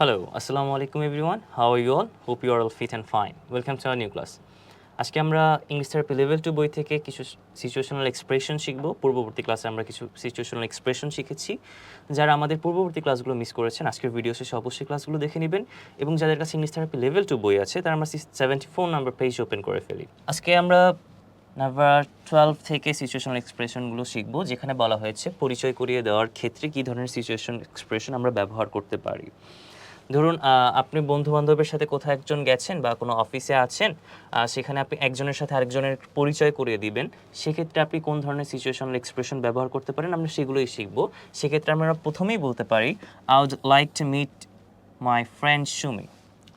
Assalamu alaikum, everyone. How are you all? Hope you are all fit and fine. Welcome to our new class. আজকে আমরা English therapy level two বই থেকে কিছু situational expression শিখব পূর্ববর্তী ক্লাসে আমরা কিছু সিচুয়েশনাল এক্সপ্রেশন শিখেছি যারা আমাদের পূর্ববর্তী ক্লাসগুলো মিস করেছেন, আজকের ভিডিও শেষে অবশ্যই ক্লাসগুলো দেখে নেবেন এবং যাদের কাছে ইংলিশ থেরাপি লেভেল টু বই আছে, তারা আমরা seventy four number page open করে ফেলি আজকে আমরা নাম্বার টুয়েলভ থেকে সিচুয়েশনাল এক্সপ্রেশনগুলো শিখব, যেখানে বলা হয়েছে, পরিচয় করিয়ে দেওয়ার ক্ষেত্রে কী ধরনের সিচুয়েশন এক্সপ্রেশন আমরা ব্যবহার করতে পারি ধরুন আপনি বন্ধু বান্ধবের সাথে কোথাও একজন গেছেন বা কোনো অফিসে আছেন সেখানে আপনি একজনের সাথে আরেকজনের পরিচয় করিয়ে দিবেন, সেক্ষেত্রে আপনি কোন ধরনের সিচুয়েশনাল এক্সপ্রেশন ব্যবহার করতে পারেন? আমরা সেগুলোই শিখব। সেক্ষেত্রে আমরা প্রথমেই বলতে পারি I would like to meet my friend Sumi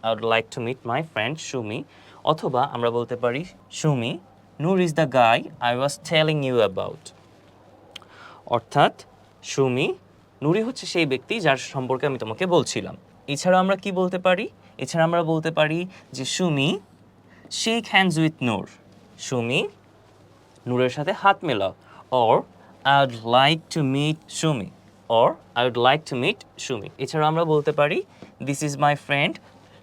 I would like to meet my friend Sumi অথবা আমরা বলতে পারি Sumi Noor is the guy I was telling you about অর্থাৎ সুমি নুরি হচ্ছে সেই ব্যক্তি যার সম্পর্কে আমি তোমাকে বলছিলাম। এছাড়া আমরা কি বলতে পারি? এছাড়া আমরা বলতে পারি যে Sumi shake hands with Noor Sumi নূরের সাথে হাত মেলাও। Or I would like to meet Sumi. Or I would like to meet Sumi. এছাড়া আমরা বলতে পারি this is my friend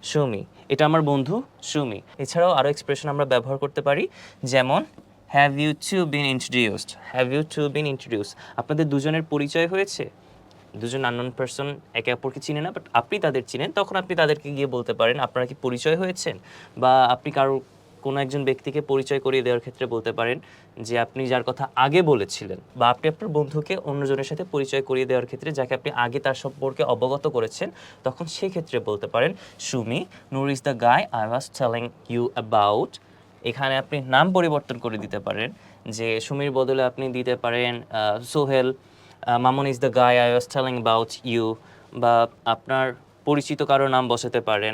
Sumi. এটা আমার বন্ধু সুমি। এছাড়াও আরও এক্সপ্রেশন আমরা ব্যবহার করতে পারি, যেমন have you two been introduced have you two been introduce আপনাদের দুজনের পরিচয় হয়েছে? দুজন আননোন পার্সন একে অপরকে চিনে না বাট আপনি তাদের চিনেন, তখন আপনি তাদেরকে গিয়ে বলতে পারেন, আপনারা কি পরিচয় হয়েছেন? বা আপনি কারও কোনো একজন ব্যক্তিকে পরিচয় করিয়ে দেওয়ার ক্ষেত্রে বলতে পারেন যে আপনি যার কথা আগে বলেছিলেন, বা আপনি আপনার বন্ধুকে অন্যজনের সাথে পরিচয় করিয়ে দেওয়ার ক্ষেত্রে যাকে আপনি আগে তার সম্পর্কে অবগত করেছেন, তখন সেক্ষেত্রে বলতে পারেন, Sumi, Noor is the guy I was telling you about এখানে আপনি নাম পরিবর্তন করে দিতে পারেন, যে সুমির বদলে আপনি দিতে পারেন Sohel Mamun is the guy I was telling about you বা আপনার পরিচিত কারও নাম বসাতে পারেন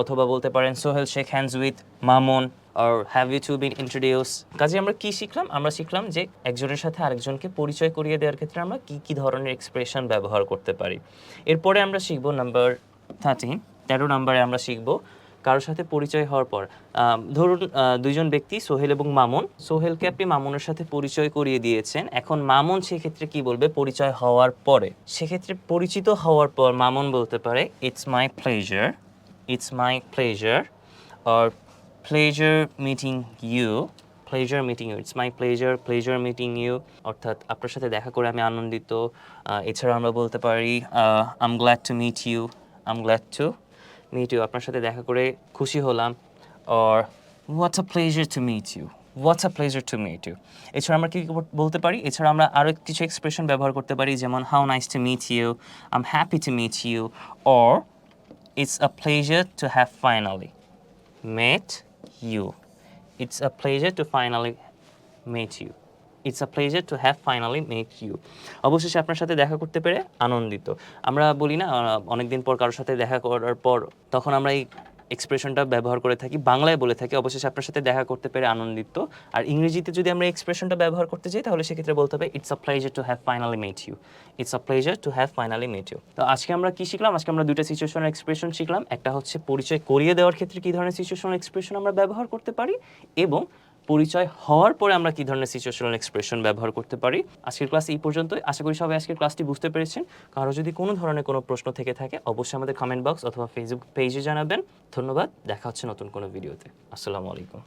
অথবা বলতে পারেন Sohel shake hands with Mamun R have you two been introduce কাজে আমরা কি শিখলাম? আমরা শিখলাম যে একজনের সাথে আরেকজনকে পরিচয় করিয়ে দেওয়ার ক্ষেত্রে আমরা কি কি ধরনের এক্সপ্রেশন ব্যবহার করতে পারি। এরপরে আমরা শিখব নাম্বার থার্টিন তেরো নাম্বারে আমরা শিখব কারোর সাথে পরিচয় হওয়ার পর ধরুন দুইজন ব্যক্তি, সোহেল এবং মামুন। সোহেলকে আপনি মামুনের সাথে পরিচয় করিয়ে দিয়েছেন। এখন মামুন সেক্ষেত্রে কি বলবে? পরিচয় হওয়ার পরে। সেক্ষেত্রে পরিচিত হওয়ার পর মামুন বলতে পারে it's my pleasure it's my pleasure R pleasure meeting you pleasure meeting you it's my pleasure pleasure meeting you অর্থাৎ আপনার সাথে দেখা করে আমি আনন্দিত। এছাড়া আমরা বলতে পারি I'm glad to meet you I'm glad to meet you আপনার সাথে দেখা করে খুশি হলাম or what's a pleasure to meet you what's a pleasure to meet you এছাড়া আমরা কি বলতে পারি? এছাড়া আমরা আরও কিছু এক্সপ্রেশন ব্যবহার করতে পারি, যেমন how nice to meet you I'm happy to meet you or it's a pleasure to have finally met you it's a pleasure to finally met you. It's a pleasure to have finally met you অবশেষে আপনার সাথে দেখা করতে পেরে আনন্দিত। আমরা বলি না অনেকদিন পর কারোর সাথে দেখা করার পর তখন আমরা এই এক্সপ্রেশনটা ব্যবহার করে থাকি, বাংলায় বলে থাকি, অবশেষে আপনার সাথে দেখা করতে পেরে আনন্দিত। আর ইংরেজিতে যদি আমরা এক্সপ্রেশনটা ব্যবহার করতে চাই তাহলে সেক্ষেত্রে বলতে হবে it's a pleasure to have finally met you it's a pleasure to have finally met you তো আজকে আমরা কি শিখলাম? আজকে আমরা দুইটা সিচুয়েশনাল এক্সপ্রেশন শিখলাম। একটা হচ্ছে পরিচয় করিয়ে দেওয়ার ক্ষেত্রে কী ধরনের সিচুয়েশনাল এক্সপ্রেশন আমরা ব্যবহার করতে পারি এবং পরিচয় হওয়ার পরে আমরা কী ধরনের সিচুয়েশনাল এক্সপ্রেশন ব্যবহার করতে পারি? আজকের ক্লাস এই পর্যন্তই। আশা করি সবাই আজকের ক্লাসটি বুঝতে পেরেছেন। কারও যদি কোনো ধরনের কোনো প্রশ্ন থেকে থাকে, অবশ্যই আমাদের কমেন্ট বক্স অথবা ফেসবুক পেজে জানাবেন। ধন্যবাদ। দেখা হচ্ছে নতুন কোনো ভিডিওতে আসসালামু আলাইকুম।